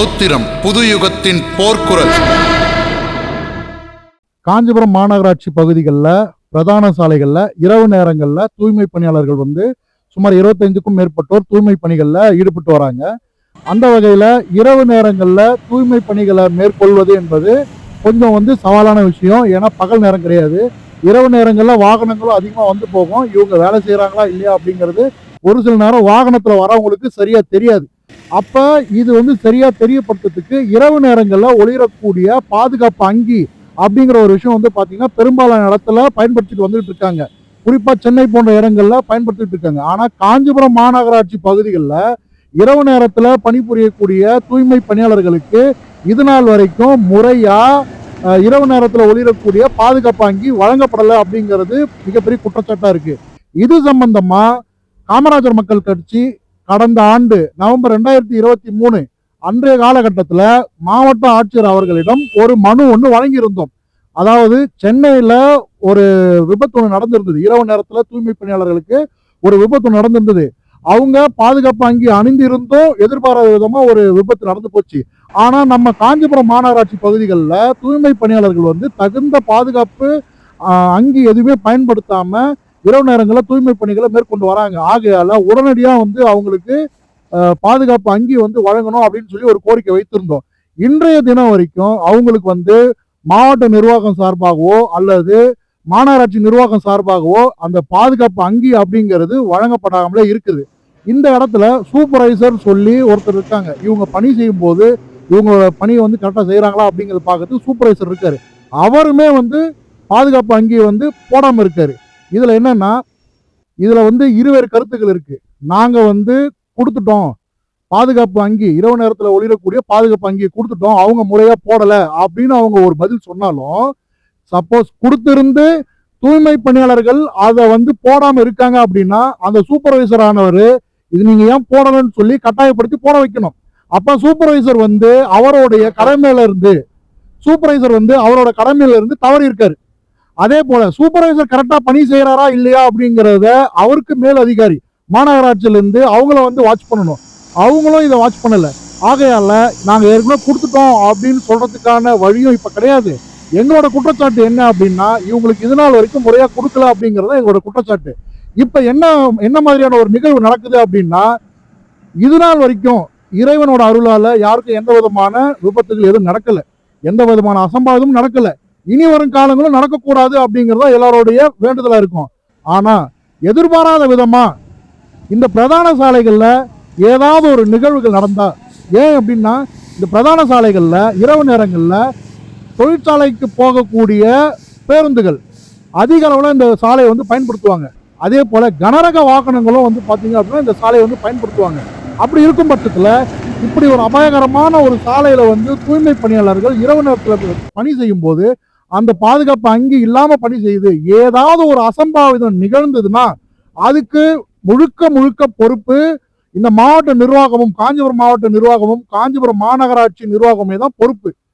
ரௌத்திரம் புது யுகத்தின் போர்க்குரல். காஞ்சிபுரம் மாநகராட்சி பகுதிகளில் பிரதான சாலைகளில் இரவு நேரங்களில் தூய்மை பணியாளர்கள் வந்து சுமார் இருபத்தைந்துக்கும் மேற்பட்டோர் தூய்மை பணிகளில் ஈடுபட்டு வராங்க. அந்த வகையில் இரவு நேரங்களில் தூய்மை பணிகளை மேற்கொள்வது என்பது கொஞ்சம் வந்து சவாலான விஷயம். ஏன்னா பகல் நேரம் கிடையாது. இரவு நேரங்களில் வாகனங்களும் அதிகமாக வந்து போகும். இவங்க வேலை செய்கிறாங்களா இல்லையா அப்படிங்கிறது ஒரு சில நேரம் வாகனத்தில் வரவங்களுக்கு சரியாக தெரியாது. அப்போ இது வந்து சரியாக தெரியப்படுத்துறதுக்கு இரவு நேரங்களில் ஒளிரக்கூடிய பாதுகாப்பு அங்கி அப்படிங்கிற ஒரு விஷயம் வந்து பார்த்தீங்கன்னா பெரும்பாலான இடத்துல பயன்படுத்திட்டு வந்துட்டு இருக்காங்க. குறிப்பாக சென்னை போன்ற இடங்களில் பயன்படுத்திட்டு இருக்காங்க. ஆனால் காஞ்சிபுரம் மாநகராட்சி பகுதிகளில் இரவு நேரத்தில் பணிபுரியக்கூடிய தூய்மை பணியாளர்களுக்கு இது நாள் வரைக்கும் முறையாக இரவு நேரத்தில் ஒளிரக்கூடிய பாதுகாப்பு அங்கி வழங்கப்படலை அப்படிங்கிறது மிகப்பெரிய குற்றச்சாட்டாக இருக்கு. இது சம்பந்தமாக காமராஜர் மக்கள் கட்சி கடந்த ஆண்டு நவம்பர் ரெண்டாயிரத்தி இருபத்தி மூணு அன்றைய காலகட்டத்தில் மாவட்ட ஆட்சியர் அவர்களிடம் ஒரு மனு ஒன்று வழங்கியிருந்தோம். அதாவது சென்னையில் ஒரு விபத்து ஒன்று நடந்திருந்தது. இரவு நேரத்தில் தூய்மை பணியாளர்களுக்கு ஒரு விபத்து நடந்திருந்தது. அவங்க பாதுகாப்பு அங்கி அணிந்திருந்தும் எதிர்பாராத விதமாக ஒரு விபத்து நடந்து போச்சு. ஆனால் நம்ம காஞ்சிபுரம் மாநகராட்சி பகுதிகளில் தூய்மை பணியாளர்கள் வந்து தகுந்த பாதுகாப்பு அங்கே அங்கி எதுவுமே பயன்படுத்தாமல் இரவு நேரங்களில் தூய்மை பணிகளை மேற்கொண்டு வராங்க. ஆகையால் உடனடியாக வந்து அவங்களுக்கு பாதுகாப்பு அங்கி வந்து வழங்கணும் அப்படின்னு சொல்லி ஒரு கோரிக்கை வைத்திருந்தோம். இன்றைய தினம் வரைக்கும் அவங்களுக்கு வந்து மாவட்ட நிர்வாகம் சார்பாகவோ அல்லது மாநகராட்சி நிர்வாகம் சார்பாகவோ அந்த பாதுகாப்பு அங்கி அப்படிங்கிறது வழங்கப்படாமலே இருக்குது. இந்த இடத்துல சூப்பர்வைசர் சொல்லி ஒருத்தர் இருக்காங்க. இவங்க பணி செய்யும் போது இவங்களோட பணியை வந்து கரெக்டாக செய்கிறாங்களா அப்படிங்கிறத பார்க்கறதுக்கு சூப்பர்வைசர் இருக்காரு. அவருமே வந்து பாதுகாப்பு அங்கி வந்து போடாமல் இருக்காரு. இதில் என்னென்னா இதில் வந்து இருவேறு கருத்துக்கள் இருக்குது நாங்கள் வந்து கொடுத்துட்டோம். பாதுகாப்பு அங்கி இரவு நேரத்தில் ஒளிரக்கூடிய பாதுகாப்பு அங்கியை கொடுத்துட்டோம். அவங்க முறையாக போடலை அப்படின்னு அவங்க ஒரு பதில் சொன்னாலும் சப்போஸ் கொடுத்திருந்து தூய்மை பணியாளர்கள் அதை வந்து போடாமல் இருக்காங்க அப்படின்னா அந்த சூப்பர்வைசர் ஆனவர் இது நீங்கள் ஏன் போடணும்னு சொல்லி கட்டாயப்படுத்தி போட வைக்கணும். அப்போ சூப்பர்வைசர் வந்து அவருடைய கடமையில இருந்து சூப்பர்வைசர் வந்து அவரோட கடமையில இருந்து தவறி இருக்காரு அதே போல சூப்பர்வைசர் கரெக்டா பணி செய்யறாரா இல்லையா அப்படிங்கறத அவருக்கு மேல் அதிகாரி மாநகராட்சியில இருந்து அவங்கள வந்து வாட்ச் பண்ணணும். அவங்களும் இதை வாட்ச் பண்ணல. ஆகையால நாங்க ஏற்கனவே கொடுத்துட்டோம் அப்படின்னு சொல்றதுக்கான வழியும் இப்ப கிடையாது. எங்களோட குற்றச்சாட்டு என்ன அப்படின்னா இவங்களுக்கு இது நாள் வரைக்கும் முறையா கொடுக்கல அப்படிங்கறத எங்களோட குற்றச்சாட்டு. இப்ப என்ன என்ன மாதிரியான ஒரு நிகழ்வு நடக்குது அப்படின்னா இது நாள் வரைக்கும் இறைவனோட அருளால யாருக்கும் எந்த விதமான விபத்துகள் எதுவும் நடக்கல. எந்த விதமான அசம்பாவிதமும் நடக்கல. இனி வரும் காலங்களும் நடக்கக்கூடாது அப்படிங்கிறதா எல்லாருடைய வேண்டுதலாக இருக்கும். ஆனால் எதிர்பாராத விதமாக இந்த பிரதான சாலைகளில் ஏதாவது ஒரு நிகழ்வுகள் நடந்தால் ஏன் அப்படின்னா இந்த பிரதான சாலைகளில் இரவு நேரங்களில் தொழிற்சாலைக்கு போகக்கூடிய பேருந்துகள் அதிக அளவில் இந்த சாலையை வந்து பயன்படுத்துவாங்க. அதே போல் கனரக வாகனங்களும் வந்து பார்த்தீங்க அப்படின்னா இந்த சாலையை வந்து பயன்படுத்துவாங்க. அப்படி இருக்கும் பட்சத்தில் இப்படி ஒரு அபாயகரமான ஒரு சாலையில் வந்து தூய்மை பணியாளர்கள் இரவு நேரத்தில் பணி செய்யும்போது அந்த பாதுகாப்பு அங்கி இல்லாம பணி செய்யுது ஏதாவது ஒரு அசம்பாவிதம் நிகழ்ந்ததுன்னா அதுக்கு முழுக்க முழுக்க பொறுப்பு இந்த மாவட்ட நிர்வாகமும் காஞ்சிபுரம் மாவட்ட நிர்வாகமும் காஞ்சிபுரம் மாநகராட்சி நிர்வாகமே தான் பொறுப்பு.